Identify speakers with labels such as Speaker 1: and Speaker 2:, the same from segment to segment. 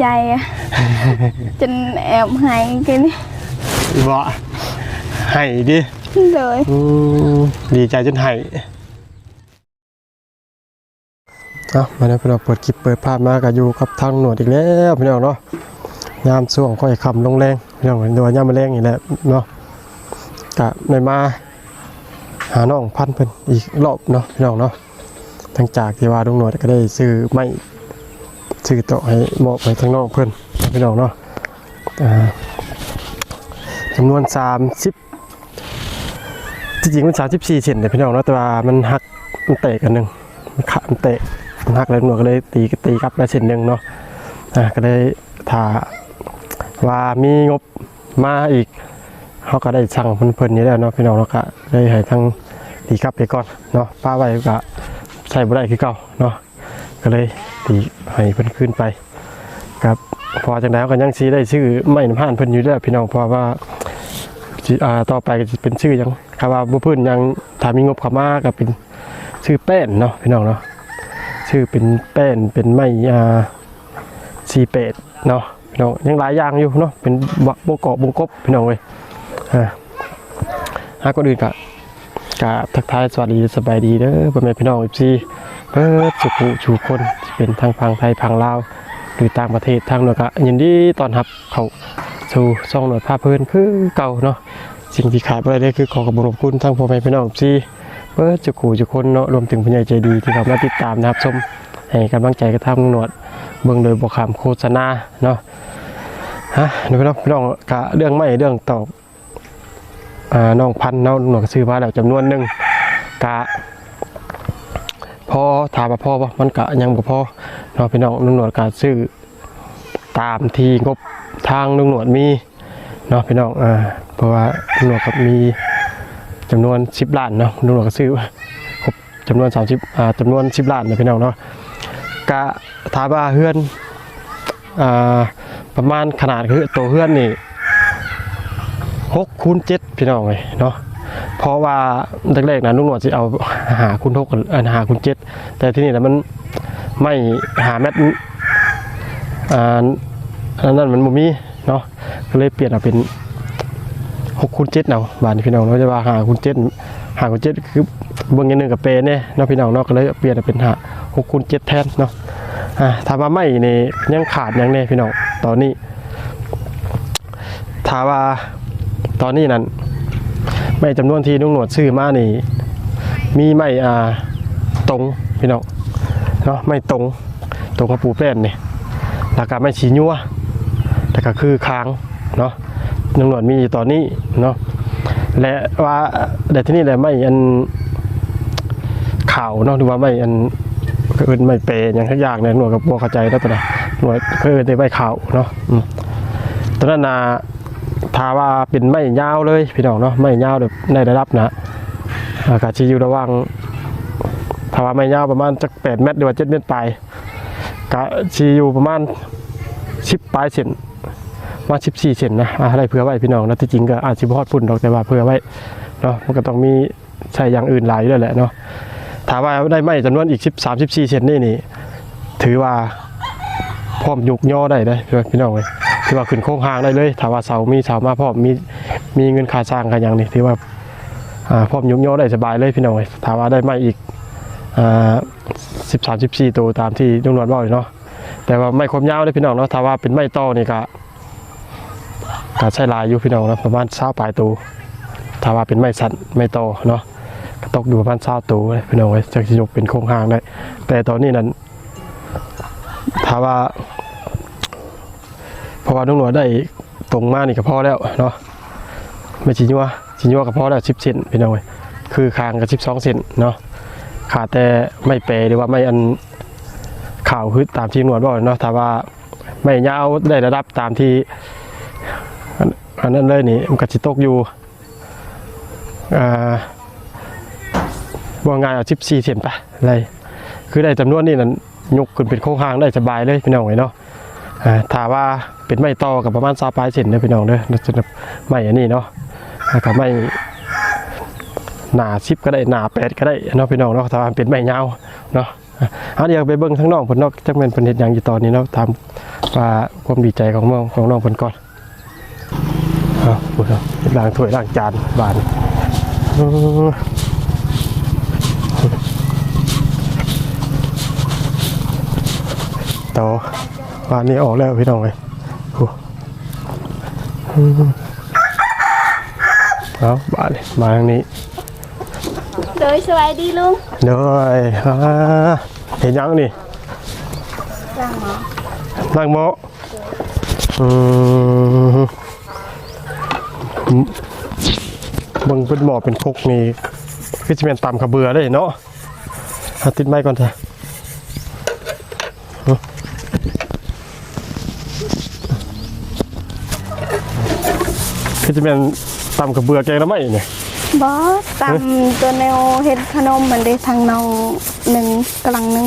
Speaker 1: ใจอะ จนแอบหายกันนี่
Speaker 2: บ่ให้ดิ
Speaker 1: เลย
Speaker 2: อืมดีใจจนให้เอามาแล้วพี่น้องเปิดคลิปเปิดภาพมาก็อยู่กับทางหนวดอีกแล้วพี่น้องเนาะยามช่วงค่อยคำลงแรงพี่น้องเห็นตัวยามมาแรงอีกแล้วเนาะกะไม่มา หาน้องพันธุ์เพิ่นอีกรอบเนาะพี่น้องเนาะทั้งจากที่ว่าลุงหนวดก็ได้ซื้อไม้ ซื้อโต๊ะให้มอบให้ทั้งน้องเพิ่อนพี่น้องเนาะจำนวน30จริงๆมันสามสิบสี่เซนเนี่พี่น้องเนาะแต่ว่ามันหักมันเตะกันหนึ่งมันขามันเตะมันหักเลยหนวดก็เลยตีตีกลับได้เซนหนึ่งเนาะอะก็เลยถ้าว่ามีงบมาอีกเขาก็ได้สั่งเพิ่นๆนี่แล้วเนาะพี่น้องเนาะก็เลยให้ทั้งตีกลับไปก่อนเนาะป้าไว้ก็ใช้บ่ได้คือเก่าเนาะ ก็เลยตีให้เพิ่นขึ้นไปครับพอจากนั้นก็ยังซีได้ชื่อไม่น้ำผ่านเพิ่นอยู่แล้วพี่น้องเพราะว่าอ่าต่อไปก็สิเป็นชื่อยังคำว่าบุพื้นยังถ้ามีงบเข้ามาก็เป็นชื่อแป้นเนาะพี่น้องเนาะชื่อเป็นแป้นเป็นไม้อ่าซีเป็ดเนาะพี่น้องยังหลายอย่างอยู่เนาะเป็นบงเกาะบงกบพี่น้องเว้ยอ่าหาคนอื่นก็ กะทักทายสวัสดีสบายดีเด้อพ่อแม่พี่น้อง FC เปิดสุขุชูคนเป็นทางพังไทยพังลาวหรือต่างประเทศทางโน้นก็ยินดีตอนรับเขาสู่ซ่องหน่วยภาพเพื่อนคือเก่าเนาะสิ่งที่ขาดไปได้คือขอขอบคุณทั้งพ่อแม่พี่น้องที่เปิดจุกูจุคนเนาะรวมถึงผู้ใหญ่ใจดีที่เขามาติดตามนะครับชมให้กำลังใจกระทำหนวดเบิ่งโดยบอกคำโฆษณาเนาะฮะเดี๋ยวพี่น้องพี่น้องกะเรื่องไม่เรื่องตอบอ่า น้องพันเนาะหนวดก็ซื้อมาแล้วจำนวนหนึ่งกะพอถามว่าพอปะมันกะยังบ่พอเนาะพี่น้องหนวดกะซื้อตามที่งบทางลุงหนวดมีเนาะพี่น้องอ่าเพราะว่าลุงหนวดกับมีจำนวน 10ล้านเนาะลุงหนวดก็ซื้อครบจำนวน30อ่าจำนวน 10ล้านนะพี่น้องเนาะกะถามว่าเฮือนอ่าประมาณขนาดคือตัวเฮือนนี่ 6คูณ7พี่น้องเลยเนาะเพราะว่าแรกๆนะลุงหนวดสิเอาหาคูณ6กับเออหาคูณ7แต่ที่นี่นะมันไม่หาเม็ดอ่านนั้นมันบ่มีเนาะก็เลยเปลี่ยนเอาเป็นหกคูณเจ็ดเนาะบานพี่น้องเนาจะว่าหาคูณเจ็ดหาคูณเจ็ดคือเบิ่งอย่างหนึ่งกับเปเนี่ยเนาะพี่น้องเนาะก็เลยเปลี่ยนเอาเป็นหาหกคูณเจ็ดแทนเนาะอ่าถามว่าไม่นี่ยังขาดย่างแน่พี่น้องตอนนี้ถาว่า ตอนนี้นั้นไม่จำนวนที่นุ่งหนวดซื้อมานี่มีไม่อ่าตรงพี่น้องเนาะไม่ตรงตรงกับปูแป้นนี่แล้วก็ไม่ฉีญัวแล้วก็คือค้างเนาะตำรวจมีอยู่ตอนนี้เนาะและว่าแต่ที่นี่แหละไม่อันข่าวเนาะหรือว่าไม่อันเอินไม่เปย์อย่างทุกอย่างเนี่ยหน่วยกับบัวเข้าใจแล้วตัวนะหน่วยก็เอินได้ใบข่าวเนาะตอนนั้นนะ ถ้าว่าเป็นไม่ยาวเลยพี่น้องเนาะไม่ยาวแบบในระดับนะอากาศชีอยู่ระว่างถ้าว่าไม่ยาวประมาณจักแปดเมตรหรือว่าเจ็ดเมตรไปกะชีอยู่ประมาณสิบปลายเซนมาสิบสี่เซนนะอะไรเผื่อไว้พี่น้องนะที่จริงก็อาจจะพอดพุ่นดอกแต่ว่าเผื่อไว้เนาะมันก็ต้องมีใช้อย่างอื่นหลายด้วยแหละเนาะถามว่าได้ไหมจำนวนอีกสิบสามสิบสี่เซนนี่นี่ ถือว่าพร้อมยุกย่อได้เลยพี่น้องเลย ถือว่าขึ้นโค้งหางได้เลยถาว่าเสามีเสามาพร้อมมีมีเงินค่าสร้างกันอย่างนี้ถือว่าอ่าพร้อมยุกย่อได้สบายเลยพี่น้องเลยถาว่าได้ไหมอีกสิบสามสิบสี่ตัวตามที่ลุงนวลบอกเลยเนาะแต่ว่าไม่คมยาวเลยพี่น้องเนาะถ้าว่าเป็นไม่โตนี่ก็ก็ใช้ลายอยู่พี่น้องนะประมาณเช้าปลายตัวถ้าว่าเป็นไม่สั้นไม่โตเนาะก็ตกอยู่ประมาณเช้าตัวเลยพี่น้องไว้จะยกเป็นโครงหางได้แต่ตอนนี้นั้นถ้าว่า ราะว่าลุงนวลได้ตรงมานี่ก็พอแล้วเนาะไม่ชิญัวชิญัวก็พอแล้วสิบเซนพี่น้องเว้ยคือคางกับสิบสองเซนเนาะขาดแต่ไม่เปย์หรือว่าไม่อันข่าวคือตามที่หนวดบอกเนาะถ้าว่าไม่ยาวได้ระดับตามที่อันนั้นเลยนี่มันก็จิตกอยู่อ่าว่างายเอาชิปซีเสียนไปอะไรคือได้จำนวนนี้นั้นยกขึ้นเป็นโค้งหางได้สบายเลยพี่น้องเลยเนาะอ่าถ้าว่า เป็นไม่ตอกับประมาณซาปลายเส้นเด้อพี่น้องเด้อสำหรับไม่อันนี้เนาะแล้วก็ไม่หนาสิบก็ได้หนาแปดก็ได้เนาะพี่น้องเนาะถ้าเป็นไม่ยาวเนาะอะเดียวไปเบิ่งทั้งน้องเพิ่นเนาะจักแม่นเพิ่นเฮ็ดยังอยู่ตอนนี้เนาะทว่าความดีใจของน้องของน้องเพิ่นก่อนเอาพูดเอาล้างถ้วยล้างจานบานโตบานนี้ออกแล้วพี่น้องเลย เอาบานมาทางนี้
Speaker 1: โดยสวัสดีลุง
Speaker 2: เดยอ่าเห็นยังนี่
Speaker 1: ร่างหมอ
Speaker 2: นั่งโมะอืมเบิ่งเป็นหมอเป็นคกนี่คือจะเป็นตำขะเบือได้เนาะเอาติดไม้ก่อนเถอะเอา คือจะเป็นตำขะเบือแกงน้ำไหมเนี่ย
Speaker 1: บอสตำตัวแนวเฮ็ดขนมเหมือนได้ทางน้องหนึ่งกำลังหนึ่ง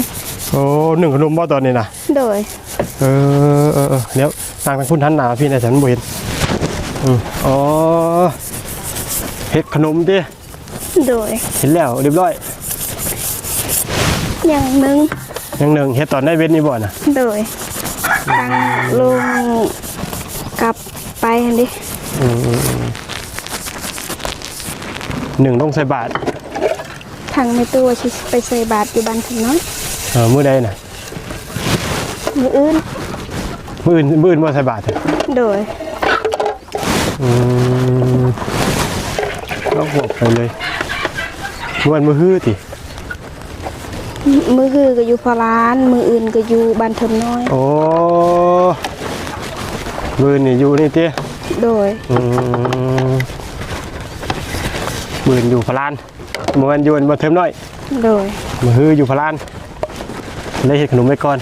Speaker 2: โอ้หนึ่งขนมบ่ตอนนี้นะ
Speaker 1: โดย
Speaker 2: เออเออเออเดี๋ยวนางทางคุณทันหนาพี่นายฉันบ่เห็นอืมอ๋อเฮ็ดขนมดิ
Speaker 1: โดย
Speaker 2: เห็นแล้วเรียบร้อย
Speaker 1: อย่างหนึ่ง
Speaker 2: ยังหนึ่งเฮ็ดตอนได้เว้นนี่บ่น่ะ
Speaker 1: โดยทางลุงกลับไปหั่นดิ
Speaker 2: อืมอืมอืม หนึ่งต้องใส่บาท
Speaker 1: ทางไม่ตัวชิไปใส่บาตรอยู่บ้านถึงน้อย
Speaker 2: เออมือใดน่ะ
Speaker 1: มืออื่น
Speaker 2: มืออื่นมืออื่นบ่ใส่บาทอะ
Speaker 1: โดย
Speaker 2: อืมเอาหัวไปเลยม่วนมือฮื้อติ
Speaker 1: มือคือก็อยู่พร้าน มืออื่นก็อยู่บ้านถึงน้อย
Speaker 2: โอ้มือนี่อยู่นี่ติ
Speaker 1: โดย
Speaker 2: อืมมื้อนี่อยู่พะลานมื้อวันอยู่บ่เทิมน้อย
Speaker 1: โดย
Speaker 2: มื้อฮื้ออยู่พะลานเลยเฮ็ดขนมไว้ก่อน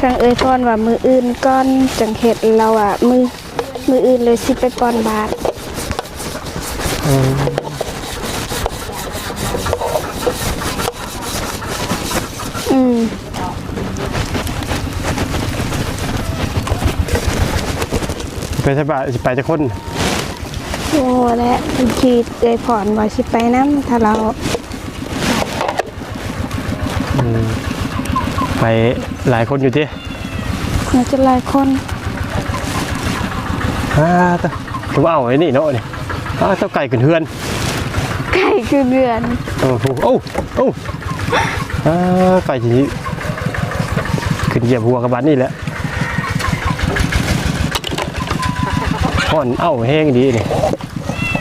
Speaker 1: ทางเอ้ยพรว่ามืออื่นก้อนจังเห็ดเราอะมือมืออื่นเลยสิไปปอนบาท
Speaker 2: ไปใช่ปะสิไปจะคน
Speaker 1: โอ้และขีดเอ้ยพรว่าสิไปน้ำถ้าเรา
Speaker 2: ไปหลายคนอยู่ที่
Speaker 1: เราจะหลายคน
Speaker 2: ฮ่าตะผมเอาไอ้นี่เนาะนี่อ้าเจ้าไก่ขึ้นเฮือน
Speaker 1: ไก่คือเดือน
Speaker 2: โอ้โหโอ้โอ้อ่าไก่ทีนี้ขึ้นเหยียบหัวกับบ้านนี่แหละ อนเอ้าแห้งดีนี่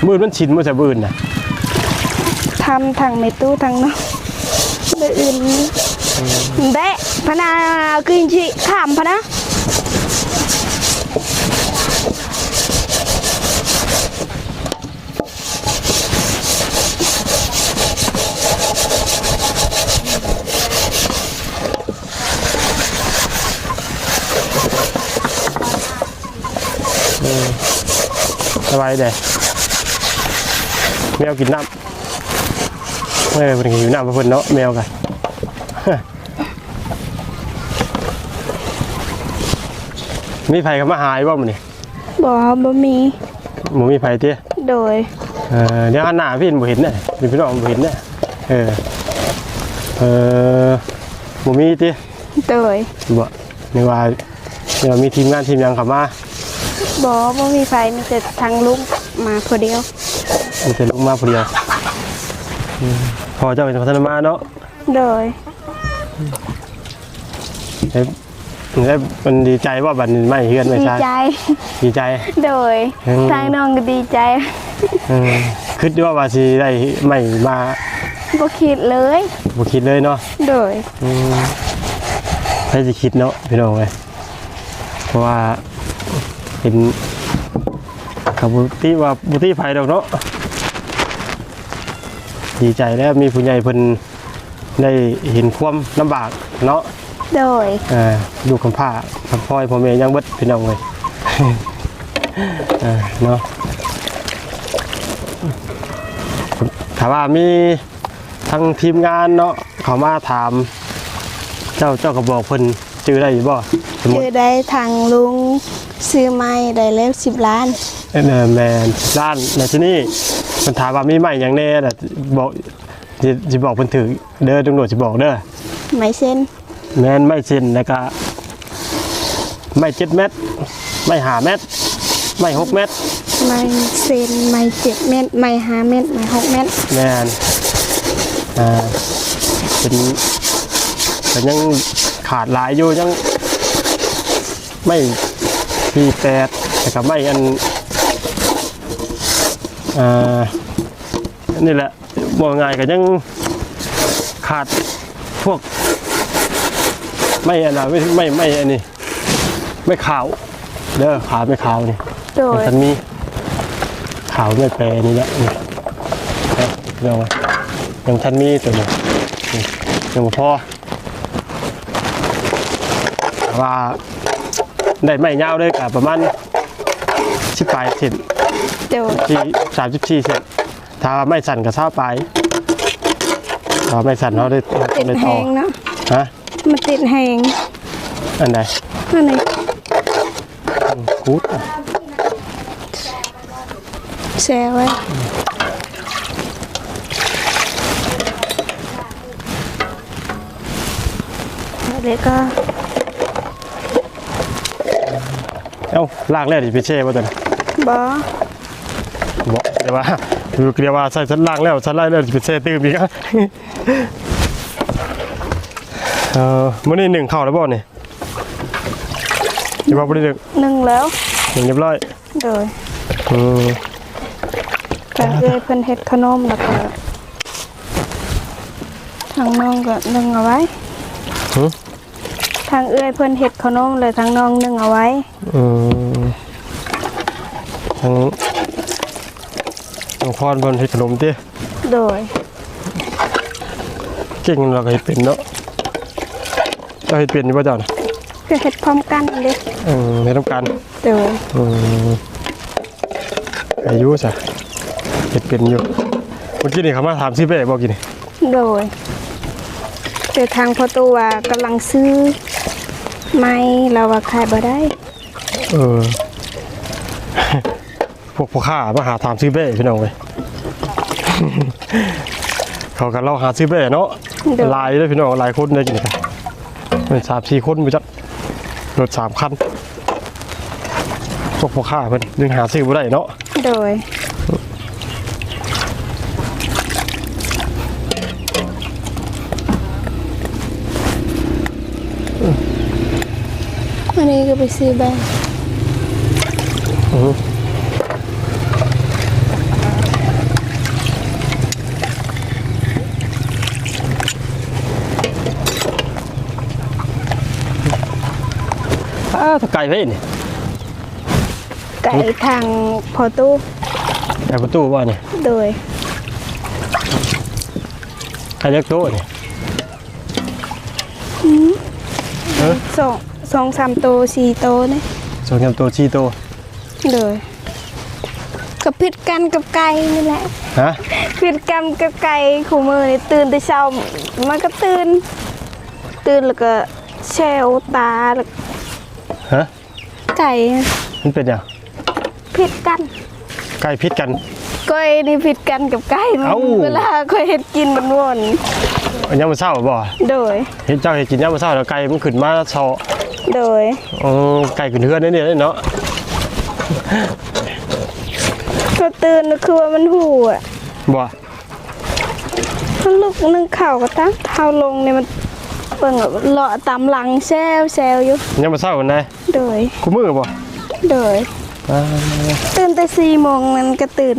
Speaker 2: มือมันชินมือจะบืนน่ะ
Speaker 1: ทำทางไม่ตู้ทางเนาะมืออื่นแบะพนาคือชิขามพนะ
Speaker 2: สบายเด้แมวกินน้ำไม่เป็นกินน้ำเพิ่นเนาะแมวกันมีไผกับมาหายบ่มื้อนี้
Speaker 1: บ่บ่มี
Speaker 2: หมูมีไผเตี้ย
Speaker 1: โดย
Speaker 2: เออเดี๋ยวหันหน้าพี่เห็นบ่เห็นเนี่ยพี่พี่น้องบ่เห็นเนี่ยเออเออหมูมีเตี้ย
Speaker 1: โดย
Speaker 2: บ่นึกว่าเดี๋ยวมีทีมงานทีมหยังเข้ามา
Speaker 1: บ่บ่มีไฟมีแต่ทางลุงมาพอเดียว
Speaker 2: มันจะลงมาผู้เดียวอืมพอเจ้าเป็นพัฒนามาเนาะ
Speaker 1: โดย
Speaker 2: เอ้ยได้มันดีใจว่าบัดนี้ไม่เฮือนไม่
Speaker 1: ดี
Speaker 2: ใช่
Speaker 1: ใจ
Speaker 2: ดีใจ
Speaker 1: โดย
Speaker 2: อืม
Speaker 1: ทางน้องก็ดีใจ
Speaker 2: เออคิดว่าว่าสิได้ไม่มา
Speaker 1: บ่คิดเลย
Speaker 2: บ่คิดเลยเนาะ
Speaker 1: โดย
Speaker 2: อืมใครจะคิดเนาะพี่น้องเว้ยเพราะว่า เห็นกับบุตรีว่าบุตรีไผดอกเนาะดีใจแล้วมีผู้ใหญ่เพิ่นได้เห็นความลำบากเนาะ
Speaker 1: โดย
Speaker 2: เอ่อดูกำพร้าคำพ่อยพ่อแม่ยังเบิดพี่น้องเลยเออเนาะถามว่ามีทางทีมงานเนาะเขามาถาม เจ้าเจ้าก็บอกเพิ่นชื่อได้อยู่บ่สมม
Speaker 1: คื
Speaker 2: ติ
Speaker 1: อได้ทางลุง ซื้อไม้ได้แล้ว10ล้าน
Speaker 2: เออแมนร้านในที่นี่มันถามว่ามีใหม่อย่างแน่แต่บอกสิสิบอกเพิ่นถือเด้อตำรวจสิบอกเด้อ
Speaker 1: ไม้เส้น
Speaker 2: อแม่นไม่เส้นแล้วก็ไม่เจ็ดเม็ดไม่หาเม็ดไม่หกเม็ด
Speaker 1: ไม่เซนไม่เจ็ดเม็ดไม่ห้าเม็ดไม่หกเม็ด
Speaker 2: แม่นอ่าเป็นแต่ยังขาดหลายอยู่ยังไม่ ปีแปดแต่ก็ไม่อันอ่านี่แหละบอกง่ายก็ยังขาดพวก ไม่อันนะไม่ไม่ไม่อันนี้ไม่ขาวเด้อขาวไม่ขาวนี่
Speaker 1: โดย
Speaker 2: มันมีขาวไม่แปรนี่แหละนี่นะเรื่องว่ายังทันมีตัวนี้นี่ยังบ่พอแต่ว่า ได้ไม่ยาวเลยกับประมาณชิบปลายเซน
Speaker 1: โดย
Speaker 2: ที่สามสิบสี่เซนถ้าไม่สั่นก็เท่าไปถ้าไม่สั่นเขาได้
Speaker 1: ติด
Speaker 2: ได้
Speaker 1: แห
Speaker 2: ต่อง
Speaker 1: เนาะ
Speaker 2: ฮะ
Speaker 1: มันติดแหง
Speaker 2: อันใด
Speaker 1: นั่นเอง
Speaker 2: กูดอะ
Speaker 1: แชร์ไว้แล้วเด็กก็
Speaker 2: เอ้าลากแล้วดิไปเช่ป่ะตัวนี้
Speaker 1: บอ
Speaker 2: บอกเดี๋ยวว่าดูเรียกว่าใส่ชั้นล่างแล้วชั้นล่างแล้วจะเป็นเซตื้มอีกอะเออมื่อนี้หนึ่งเข่าแล้วบ่เนี่ยยังว่าบ่ได้หนึ่ง
Speaker 1: หนึ่งแล้ว
Speaker 2: หนึ่งเรียบร้อย
Speaker 1: โดย
Speaker 2: อืม
Speaker 1: ทางเอ้ยเพิ่นเฮ็ดขนมแล้วก็ทางน้องก็นึ่งเอาไว้
Speaker 2: หึ
Speaker 1: ทางเอ้ยเพิ่นเฮ็ดขนมเลยทางน้องนึ่งเอาไว้
Speaker 2: อืมทั้งทั้งพรบนเฮ็ดขนมเต้
Speaker 1: โดย
Speaker 2: เก่งเราก็เฮ็ดเป็นเนาะเจ้าเฮ็ดเป็นอยู่ป่ะเจ้าน่ะ
Speaker 1: ก็เฮ็ดพร้อมกันเด้
Speaker 2: อืมเฮ็ดทำการ
Speaker 1: โดย
Speaker 2: อืมอายุจ้ะเฮ็ดเป็นอยู่เมื่อกี้นี่เขามาถามซิเบ้บอกกินนี่
Speaker 1: โดยแต่ทางพอตูว่ากำลังซื้อ ไม้เราว่าขายบ่ได้
Speaker 2: เออ พวกพ่อข้ามาหาถามซื้อเบ้พี่น้องเว้ยเขากันเราหาซื้อเบ้เนาะ
Speaker 1: เดี๋ยว
Speaker 2: หลายเลยพี่น้องหลายคนเลยกินกันเป็นสามสี่คนไปจัดรถสามคันพวกพ่อข้าเพิ่นยังหาซื้อบ่ได้เนาะ
Speaker 1: โดย วันนี้ก็ไปซื้อแบงค์
Speaker 2: อืออ้าวถ้าไก่เพ่นี่
Speaker 1: ไก่ทางพอตู
Speaker 2: ไก่ประตูว่านี่
Speaker 1: โดย
Speaker 2: ไก่เล็กโตนี่เออ
Speaker 1: สองสองสามโตสี่โตนี่
Speaker 2: สองยำโตชีโต
Speaker 1: โดยก็พิดกันกับไก่นี่แหละ
Speaker 2: ฮะ
Speaker 1: พิดกันกับไก่ขู่มือนี่ตื่นแต่เช้ามันก็ตื่น ตื่นแล้วก็แชวตาแล้ว
Speaker 2: ฮะ
Speaker 1: ไก่
Speaker 2: มันเป็นยัง
Speaker 1: พิดกัน
Speaker 2: ไก่พิษกัน
Speaker 1: ก้อยนี่พิดกันกับไก่มัน
Speaker 2: เอ้า
Speaker 1: เวลาก้อยเห็ดกินมันวน
Speaker 2: ยำมะเศร้าบ่
Speaker 1: โดย
Speaker 2: เห็นเจ้าเห็นกินยำมะเศร้าแล้วไก่มันขึ้นมาเชาะ
Speaker 1: โดย
Speaker 2: อ๋อไก่ขึ้นเฮือนนี่เนี่ยเนาะ
Speaker 1: ก็ตื่นก็คือว่ามันหูอะ
Speaker 2: บ่
Speaker 1: มันลุกนึ่งเข่าวก็ตั้งเท้าลงเนี่ยมันเปิ่งแบบเลาะตามหลังแซวแซวอยู่
Speaker 2: ยำมะเศร้ากันได้
Speaker 1: โดย
Speaker 2: คู่มือบ่
Speaker 1: โดย
Speaker 2: อ่า
Speaker 1: ตื่นแต่สี่โมงมันก็ตื่น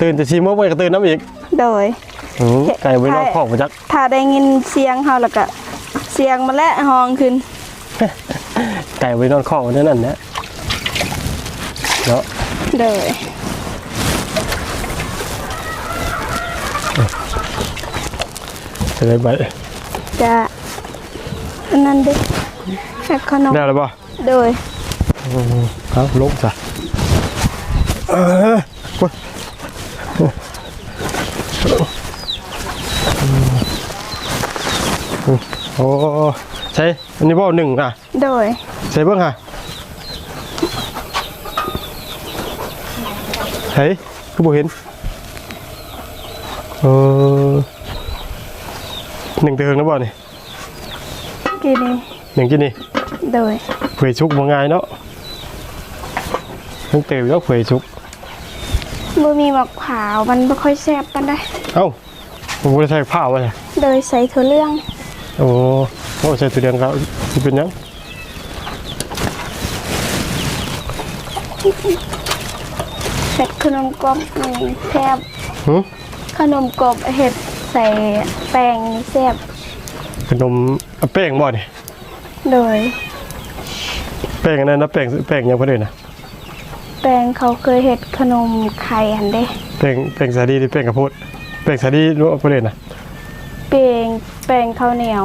Speaker 2: ตื่นแต่4โมงไปก็ตื่นน้ำอีก
Speaker 1: โดย
Speaker 2: อืมไก่ไว้นอกคอกบ่จัก
Speaker 1: ถ้าได้ยินเสียงเฮาแล้วก็เสียงมาแล้วห้องขึ้น
Speaker 2: ไก่ไว้นอนคอกนั่นนั่นนะเนาะ
Speaker 1: โดย
Speaker 2: จะได้ไป
Speaker 1: จะอันนั้นเด้แค่ขนม
Speaker 2: ได้แล้วบ่
Speaker 1: โดย
Speaker 2: อืมเอาลงจ้ะเออโอ้ยอืมโอ้ ใช่อันนี้บ่หนึ่งอะ
Speaker 1: โดย
Speaker 2: ใส่เบิ่งค่ะเฮ้ยคือบ่เห็นเออหนึ่งเตืองนะบ่นี่
Speaker 1: กินนี่
Speaker 2: อย่างกินนี่
Speaker 1: โดย
Speaker 2: เผยชุกบ่ง่ายเนาะตั้งเตยแล้วเผยชุก
Speaker 1: บ่มีหมอกขาวมันบ่ค่อยแซ่บปานใด
Speaker 2: เอ้าผมบ่ได้ใส่ผ้าไว้เลย
Speaker 1: โดยใส่ถั่วเหลือง
Speaker 2: โอ้ โหใส่ตัวเดียงครับสิเป็นหยัง
Speaker 1: เห็ดขนมกบนี่แซ่บ
Speaker 2: หึ
Speaker 1: ขนมกบเห็ดใส่แป้งนี่แซ่บ
Speaker 2: ขนมเอาแป้งบ่นี่
Speaker 1: โดย
Speaker 2: แป้งอันนั้นนะแป้งแป้งหยังบ่ได้นะ
Speaker 1: แป้งเขาเคยเห็ดขนมไข่หันเด้
Speaker 2: แป้งแป้งสาลีหรือแป้งข้าวโพดแป้งสาลีรู้บ่ได้นะ
Speaker 1: แป้งแป้งข้าวเหนียว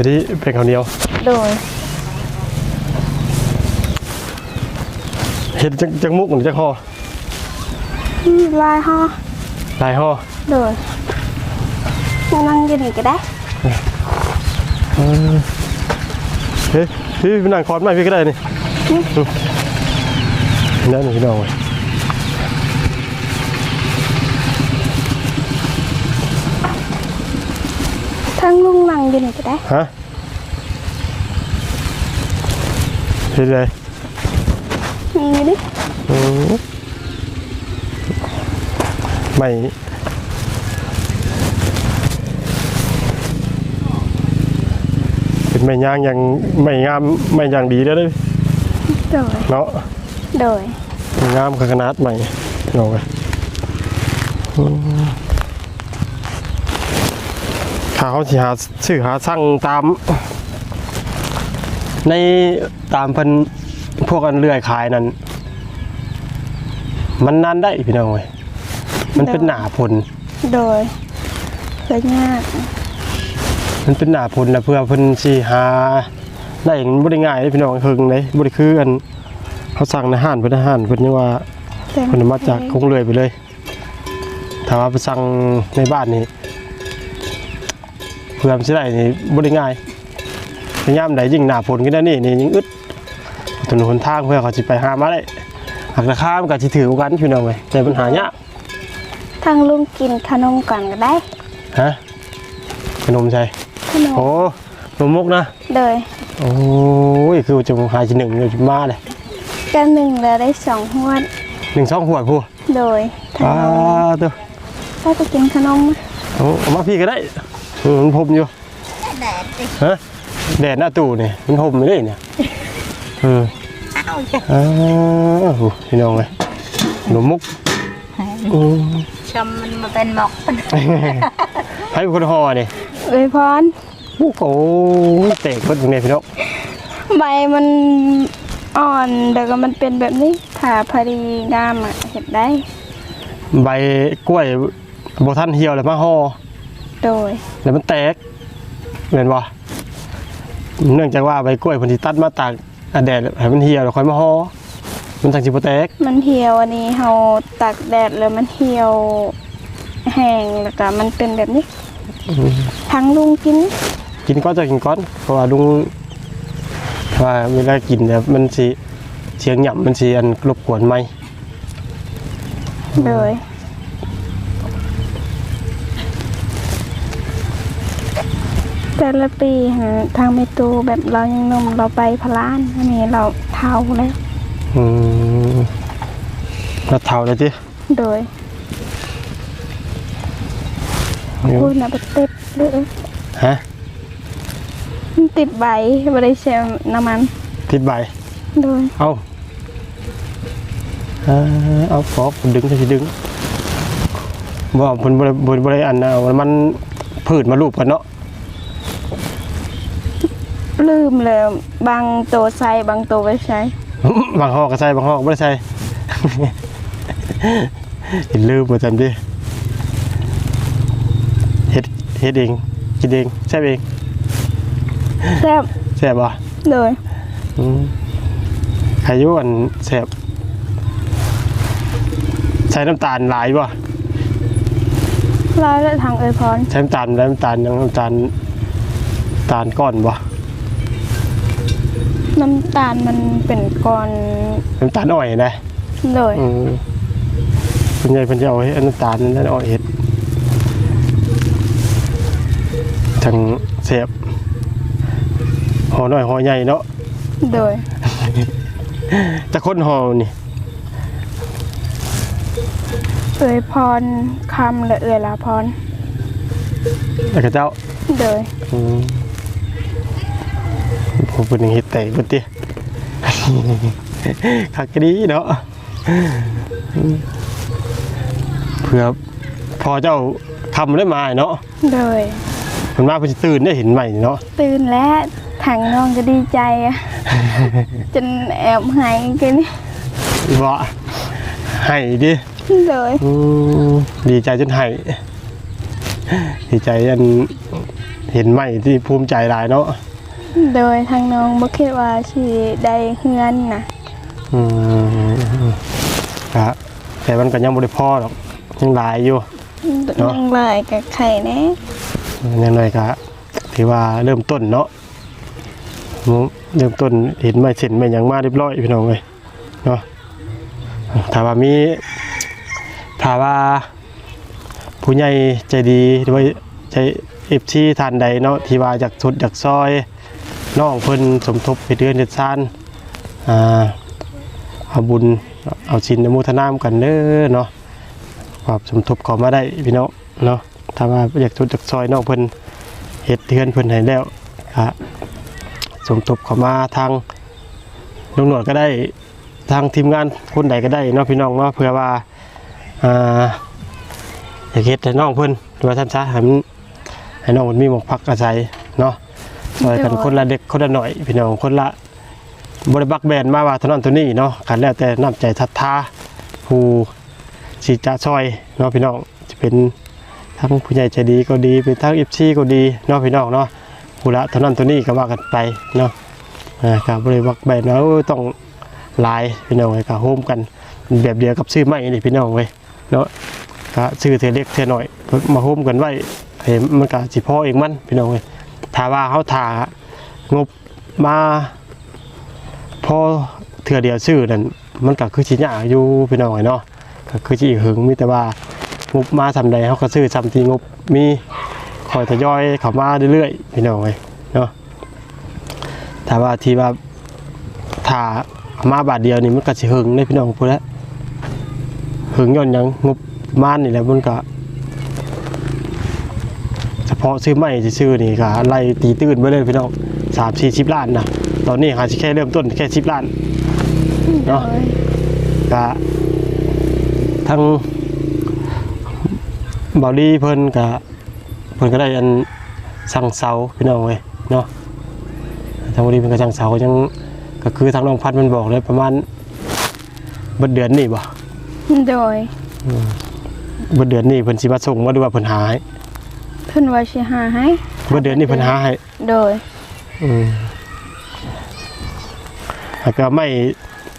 Speaker 2: สาลีแป้งข้าวเหนียว
Speaker 1: โดย
Speaker 2: เฮ็ดจักจักมุกหรือจักห่อ
Speaker 1: อืมลายห่อ
Speaker 2: หลายห่อ
Speaker 1: โดยมานั่งอยืนนี่ก็ได้
Speaker 2: เฮ้ยพี่ไปนั่งคอร์ดไม้พี่ก็ได้นี่อืมนั่นนี่พี่น้องเว้ย
Speaker 1: ทั้ง ลุงนั่งอยืนนี่ก็ได้
Speaker 2: ฮะเฮ็ดเลย
Speaker 1: นี่ดิ
Speaker 2: อืมไม่เป็นไม่ย่างอย่างไม่งามไม่อย่างดีแล้ว เด้อ
Speaker 1: โดย
Speaker 2: เนาะ
Speaker 1: โดย
Speaker 2: ไม่งามขาดใหม่เนาะเว้ยอืมถ้าเขาสิหาซื้อหาสั่งตาม ในตามเพิ่นพวกอันเลื่อยขายนั่นมันนานได้พี่น้องเว้ยมันเป็นหนาผล
Speaker 1: โดยเลยยาก
Speaker 2: มันเป็นหนาผลนะเพื่อเพิ่นสิหาได้มันบ่ได้ง่ายเด้พี่น้องเฮิงเด้บ่ได้คืออันเขาสั่งในห้านเพิ่นในห้านเพิ่นยว่าเพิ่นมาจากคงเลื่อยไปเลย ถ้าว่าไปสั่งในบ้านนี่ เพื่อมันสิได้นี่บ่ได้ง่ายพยายามใดยิ่งหนาผลขึ้นได้นี่นี่ยิ่งอึดถนนหนทางเพื่อเขาสิไปหามาได้หักราคามันก็สิถือกันพี่น้องเว้ยแต่ปัญหายาก
Speaker 1: ทั้งลุงกินขนมก่อนก็ได้
Speaker 2: ฮะขนมใช่
Speaker 1: ขนม
Speaker 2: โอ้นมมุกนะ
Speaker 1: โดย
Speaker 2: โอ้ยคือจะหาชิ้นหนึ่งเลยมาเลย
Speaker 1: กันหนึ่งแล้วได้สองหวด
Speaker 2: หนึ่งสองขวดพู
Speaker 1: โดยถ้า
Speaker 2: อ้าตัว
Speaker 1: ถ้าจะกินขนม
Speaker 2: เอาเอามาพี่ก็ได้อื มมันพรมอยู่ฮะแดดหน้าตู้เนี่ยมันพรมไม่ได้เนี่ยอืม
Speaker 3: เอาจ้ะ
Speaker 2: อ้าวโหพี่น้องเลยขนมมุกอืม
Speaker 3: ชมมันมาเป็นหมอก
Speaker 2: ให้คนห่อเนี่ย
Speaker 1: เอ้ยพร
Speaker 2: โอ้โหเตะคนตรงนี้พี่น้อง
Speaker 1: ใบมันอ่อนเดี๋ยวก็มันเป็นแบบนี้ถ้าพอดีงามอะเห็ดได้
Speaker 2: ใบกล้วยโบทันเหี่ยวแล้วมาห่อ
Speaker 1: โดย
Speaker 2: แล้วมันแตกเห็นบ่เนื่องจากว่าใบกล้วยเพนธิตัดมาตากแดดให้มันเหี่ยวแล้วค่อยมาห่อมันจังสิบ่แตก
Speaker 1: มันเหี่ยวอันนี้เฮาตากแดดแล้วมันเหี่ยวแห้งแล้วก็มันเป็นแบบนี้ทั้งลุงกิน
Speaker 2: กินก้อนจะกินก้อนเพราะว่าลุงว่าเวลากินเนี่ยมันสิเสียงหย่ำมันสิอันรบกวนไหม
Speaker 1: โดย แต่ละปีหาทางเมตูแบบเรายังหนมเราไปพลานอันนี้เราเท่าแล้ว
Speaker 2: อืมแล้วเท่าเลยจิ
Speaker 1: โดยพูดนะไปติดหรือ
Speaker 2: ฮะ
Speaker 1: มันติดใบไม่ได้เชื่อน้ำมัน
Speaker 2: ติดใบ
Speaker 1: โดย
Speaker 2: เอาอ่าเอาฟอกดึงจะสิดึงบ่เพิ่นบ่ได้บ่ได้บ่ได้อันนะมันพืชมารูปกันเนาะ
Speaker 1: ลืมเลยบางตัวใส่บางตัวไม่ใช้
Speaker 2: บางห้อก็ใส่บางห้อก็ไม่ได้ใส่เห็นลืมหมดจันดิเฮ็ดเฮ็ดเองกินเองใช่เอง
Speaker 1: แซ่บ
Speaker 2: แซ่บป่ะ
Speaker 1: โดย
Speaker 2: อืมใครอยุ่อันแซ่บใช้น้ำตาลหลายป่ะ
Speaker 1: ลายและทางเอยพร
Speaker 2: ใช้น้ำตาลแล้วน้ำตาลยังน้ำตาลตาลก้อนป่ะ
Speaker 1: น้ำตาลมันเป็นก้อน
Speaker 2: น้ำตาลอ่อยนะ
Speaker 1: โดย
Speaker 2: อืมเป็นไงเพิ่นจะเอาให้น้ำตาลนั่นอ่อยเฮ็ดทางแซ่บอน้อยหอใหญ่เนาะ
Speaker 1: โดย
Speaker 2: จะคนหอนี่
Speaker 1: เอ่ยพรคำและเอ่ยลาพร
Speaker 2: แล้วก็เจ้า
Speaker 1: โดย
Speaker 2: อืม ผมเป็นอย่างเฮ็ดแต่บ่ติคักดีเนาะเพื่อพอเจ้าทำได้มาเนาะ
Speaker 1: โดย
Speaker 2: เพิ่นมาเพิ่นตื่นได้เห็นใหม่เนาะ
Speaker 1: ตื่นแล้วถังน้องก็ดีใจอะจนแอบหายกันนี่
Speaker 2: ว่าให้ดิ
Speaker 1: โดย
Speaker 2: ดีใจจนให้ดีใจอันเห็นใหม่ที่ภูมิใจหลายเนาะ
Speaker 1: โดยทางน้องบ่คิดว่าสิได้เฮือนน่ะ
Speaker 2: อืมครับแต่มันก็ยังบ่ได้พอหรอกยังหลายอยู่ เนาะ
Speaker 1: ยังหลายกับไข่แน่
Speaker 2: ยังไงก็ถือว่าเริ่มต้นเนาะเริ่มต้นเห็นไม่เส้นไม่หยังมาเรียบร้อยพี่น้องเลยเนาะถ้าว่ามีถ้าว่าผู้ใหญ่ใจดีหรือว่าใจเอฟซีทานใดเนาะที่ว่าจากสุดจากซอย น้องเพิ่นสมทบไปเดือนเดือนซานอ่าเอาบุญเอาชินอนุโมุทนามกันเด้อเนาะความสมทบเขอมาได้พี่น้องเนาะถ้าว่าอยากสุดจากซอยน้องเพิ่นเฮ็ดเดือนเพิ่นให้แล้วก็สมทบเข้ามาทางลุงหนวดก็ได้ทางทีมงานคนใดก็ได้เนาะพี่น้องเนาะเพื่อว่าอ่าอยากเฮ็ดให้น้องเพิ่นหรือว่าท่านซะให้มันให้น้องมันมีหมองพักอาศัยเนาะ ซอยกันคนละเด็กคนละหน่อยพี่น้องคนละบริบักแบนมาว่าเท่านั้นตัวนี้เนาะกันแล้วแต่น้ำใจทัดทาผู้สิจะซอยเนาะพี่น้องจะเป็นทั้งผู้ใหญ่ใจดีก็ดีเป็นทั้งเอฟซีก็ดีเนาะพี่น้องเนาะผู้ละเท่านั้นตัวนี้ก็ว่ากันไปเนาะอ่ากับบริบักแบนเนาะต้องหลายพี่น้องเลยก็โฮมกันแบบเดียวกับซื้อไม้นี่พี่น้องเว้ยเนาะก็ซื้อเทอเล็กเทอหน่อยมาโฮมกันไว้ให้มันก็สิพอเองมันพี่น้องเอ้ย ถ้าว่าเฮาทางบมาพอเทื่อเดียวซื้อนั่นมันก็คือสิยากอยู่พี่น้องเอ้ยเนาะก็คือสิหึงมีแต่ว่างบมาทำใดเฮาก็ซื้อซ้ำทีงบมีคอยทยอยเข้ามาเรื่อยๆพี่น้องเอ้ยเนาะถ้าว่าที่ว่าถ้ามาบาทเดียวนี่มันก็สิหึงเด้พี่น้องพูดแล้วหึงย้อนยังงบม่านนี่แหละมันก็ เฉพาะซื้อใหม่ซื้อนี่ก็ไล่ตีตื้นไปเลยพี่น้องสามสี่สิบล้านนะตอนนี้หาสิแค่เริ่มต้นแค่สิบล้านเนาะ
Speaker 1: โดย
Speaker 2: ก็ทั้งเบาลี่เพิ่นก็เพิ่นก็ได้อันสั่งเสาพี่น้องเว้ยเนาะทางเบาลี่เพิ่นก็สั่งเสายังก็คือทางน้องพัดมันบอกเลยประมาณเบิดเดือนนี่บ่
Speaker 1: โดย
Speaker 2: เบิดเดือนนี่เพิ่นสิมาส่งมาดูว่าเพิ่นหาให้
Speaker 1: เพิ่นว่าสิหาให้
Speaker 2: เบิดเดือนนี่เพิ่นหาให้
Speaker 1: โดย
Speaker 2: อืมแล้วก็ไม่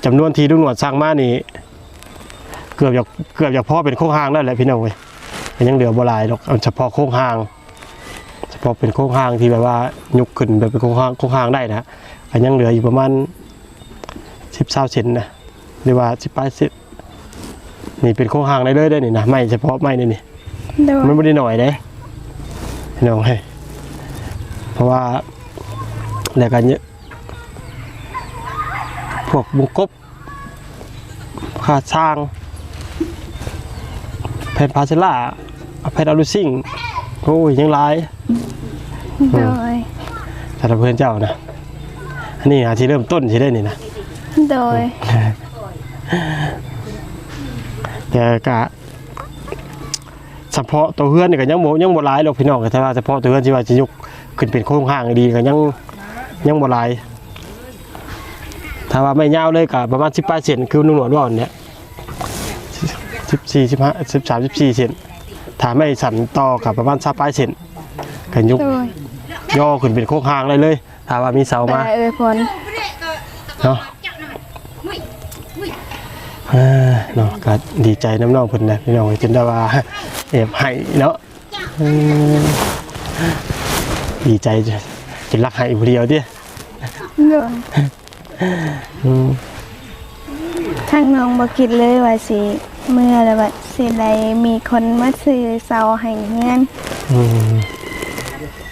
Speaker 2: จำนวนที่ลุงหนวดสร้างมานี่ เกือบอยากเกือบอยากพอเป็นโค้งหางได้แหละพี่น้องเว้ยมันยังเหลือบ่หลายหรอกเอาเฉพาะโค้งหาง เฉพาะเป็นโค้งหางที่แบบว่ายุกขึ้นแบบเป็นโค้งหางโค้งหางได้นะก็ยังเหลืออยู่ประมาณสิบเศร้าเซนนะหรือว่าสิบปลายเซนนี่เป็นโค้งหางได้เลยได้อนี่นะไม่เฉพาะไม่นี่นี่
Speaker 1: โดย
Speaker 2: มันไม่ได้หน่อยเด้ พี่น้องให้ยเพราะว่าแล้วกันเยอะพวกบุงกบค่าสร้างแผ่นพาเซล่าแผ่นอลูซิ่งโอ้ยยังหลาย
Speaker 1: โดย
Speaker 2: แต่ละเพื่อนเจ้านะอันนี้อาที่เริ่มต้นใช่ได้นี่นะ
Speaker 1: โดย
Speaker 2: แต่กะเฉพาะตัวเฮือนนี่ก็ยังบ่ยังบ่หลายหรอกพี่น้องแต่ว่าเฉพาะตัวเฮือนที่ว่าจะยกขึ้นเป็นโครงห้างดีก็ยังยังบ่หลายถ้าว่าไม่ยาวเลยก็ประมาณ10ปลายเซนคือนุ่งหนวดว่าอันเนี้ย14 15 13 14เซนถ้าไม่สั่นต่อกับประมาณ20ปลายเซนก็ยก
Speaker 1: โดย
Speaker 2: ย่อขึ้นเป็นโครงห้างได้เลยถ้าว่ามีเสามา
Speaker 1: แต่เอ่ยพร
Speaker 2: เนาะเอ้อเนาะก็ดีใจน้ำน้องเพิ่นนะพี่น้องจนได้ว่า เอบให้เนาะเออดีใจจนจนรักให้ผู้เดียวเดิ
Speaker 1: โดยทางน้องบ่คิดเลยว่าสิเมื่อแล้วว่าสิได้มีคนมาซื้อเสาให้เฮือน
Speaker 2: อืม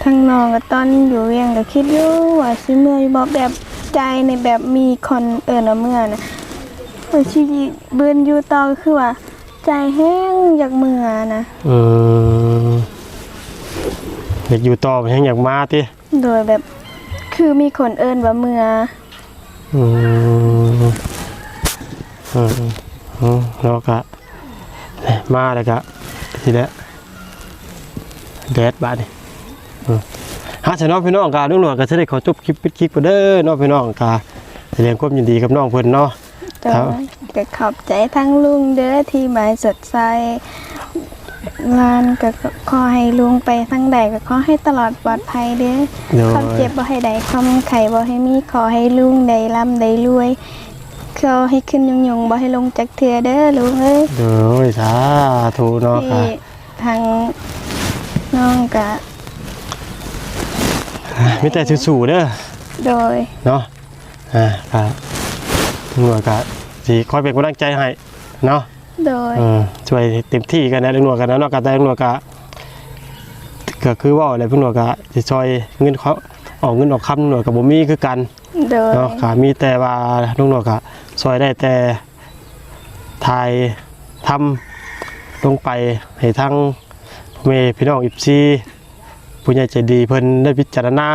Speaker 1: ททั้งน้องกับตอนอยู่เวียงก็คิดอยู่ว่าสิเมื่อยบ่แบบใจในแบบมีคนเอิ้นว่าเมื่อนะว่าสิเบิ่นอยู่ต่อก็คือว่า ใจแห้งอยากเมื่อนะ
Speaker 2: อืมอยากอยู่ต่อไปยังอยากมาติ
Speaker 1: โดยแบบคือมีคนเอิ้นว่าเมื่อ
Speaker 2: อืมอืมอืมแล้วก็มาแล้วก็ทีละแดดบาดนี่อืมฮะฉะนั้นพี่น้องกาลุงหนวดก็จะได้ขอจบคลิปปิดคลิปไปเด้อเนาะพี่น้องกาแสดงความยินดีกับน้องเพิ่นเนาะ
Speaker 1: โด
Speaker 2: ครับ
Speaker 1: ยก็ขอบใจทั้งลุงเด้อที่มาสดใสงานก็ขอให้ลุงไปทั้งใดก็ขอให้ตลอดปลอดภัยเด้อ
Speaker 2: โดย
Speaker 1: ความเจ็บบ่ให้ใดความไข่บ่ให้มีขอให้ลุงได้ร่ำได้รวยขอให้ขึ้นยงๆบ่ให้ลงจากเถือเด้อลุงเอ้ย
Speaker 2: โดยสาธุเนาะค่ะ
Speaker 1: ที่ทางน้องกะ
Speaker 2: มีแต่สู้ๆเด้อ
Speaker 1: โดย
Speaker 2: เนาะอ่าก็ ลุงหนวดก็สิคอยเป็นกำลังใจให้เนาะ
Speaker 1: โดย
Speaker 2: อืมช่วยเต็มที่กันนะลุงหนวดกันนะเนาะก็แต่ลุงหนวดก็ก็คือว่าอะไรลุงหนวดก็สิช่วยเงินเขาออกเงินออกคำลุงหนวดก็บ่มีคือกัน
Speaker 1: โดย
Speaker 2: เนาะก็มีแต่ว่าลุงหนวดก็ช่วยได้แต่ถ่ายทำลงไปให้ทั้งพ่อแม่พี่น้องอิบซีผู้ใหญ่ใจดีเพิ่นได้พิจารณา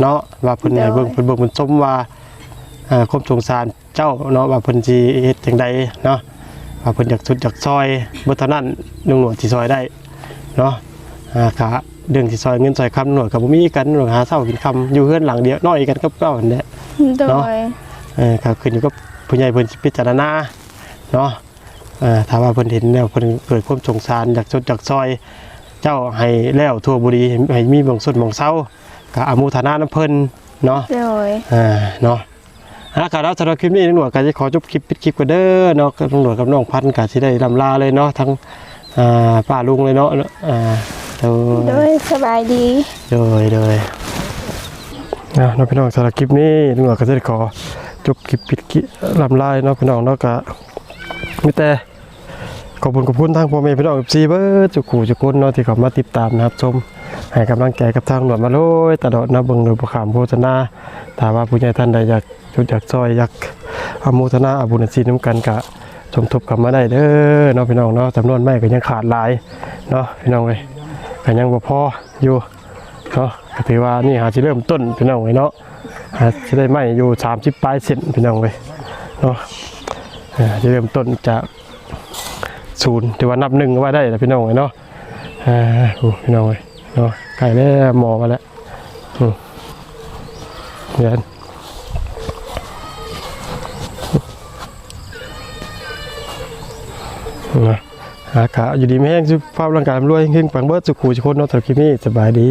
Speaker 2: เนาะว่าเพิ่นให้เบิ่งเพิ่นเบิ่งเพิ่นชมว่าอ่าความสงสาร เจ้าเนาะว่าเพิ่นสิเฮ็ดจังใดเนาะว่าเพิ่นอยากสุดอยากซอยบ่เท่านั้นลุงหนวดสิซอยได้เนาะอ่ากะเรื่องสิซอยเงินซอยคำหนวดก็บ่มีกันหนวดหาเช้ากินคำอยู่เฮือนหลังเดียวน้อยกันกับเก่านั่นแหละ
Speaker 1: โด
Speaker 2: เนาะ
Speaker 1: ย
Speaker 2: เออครับขึ้นอยู่กับผู้ใหญ่เพิ่นสิพิจารณาเนาะเออถ้าว่าเพิ่นเห็นแล้วเพิ่นเกิดความสงสารอยากชดอยากซอย เจ้าให้แล้วทั่วบุรีให้ให้มีเบางส่วนเบางเซาก็อนุโมทนาน้ำเพิ่นเนาะ
Speaker 1: โดย
Speaker 2: อ่าเนาะ อะก็แล้วสำหรับคลิปนี้ตำรวจก็จะขอจบคลิปปิดคลิปกันเด้อเนาะตำรวจกับน้องพันธุ์ก็สิได้ลำลาเลยเนาะทั้งอ่าป้าลุงเลยเนาะอ่าโด
Speaker 1: โด
Speaker 2: ย
Speaker 1: ยสบายดี
Speaker 2: โดยโดยนะน้องพี่น้องสำหรับคลิปนี้ตำรวจก็จะได้ขอจบคลิปปิดคลิปลำลายเนาะพี่น้องเนาะก็มีแต่ขอบคุณขอบคุณทางพ่อแม่พี่น้องซีเบิร์จุกขู่จุกคนเนาะที่เขามาติดตามนะครับชม ให้กำลังใจกับทางหนวดมาโลยตลอดนะเบิ่งโดยประขามโฆษณาถ้าว่าผู้ใหญ่ท่านใดอยากจุดอยากซอยอยากอนุโมทนาอาบุญศีน้ำกันกะสมทบกันมาได้เด้อเนาะพี่น้องเนาะจำนวนไม่ก็ยังขาดหลายเนาะพี่น้องเอ้ยก็ยังบ่พออยู่เนาะถือว่านี่หาสิเริ่มต้นพี่น้องเอ้ยเนาะหาสิได้ไม่อยู่30ปลายเซนพี่น้องเอ้ยเนาะเออจะเริ่มต้นจากศูนย์ถือว่านับหนึ่งก็ว่าได้แล้วพี่น้องเอ้ยเนาะอ่าโอ้พี่น้องเอ้ยเนาะ ไก่แล้วหมอมาแล้วเดี๋ยวนะหาขาอยู่ดีไม่แห้งสุขภาพร่างกายมันรวยเฮงปังเบิร์ดสุขูสุขคนเนาะสำหรับคลิปนี้สบายดี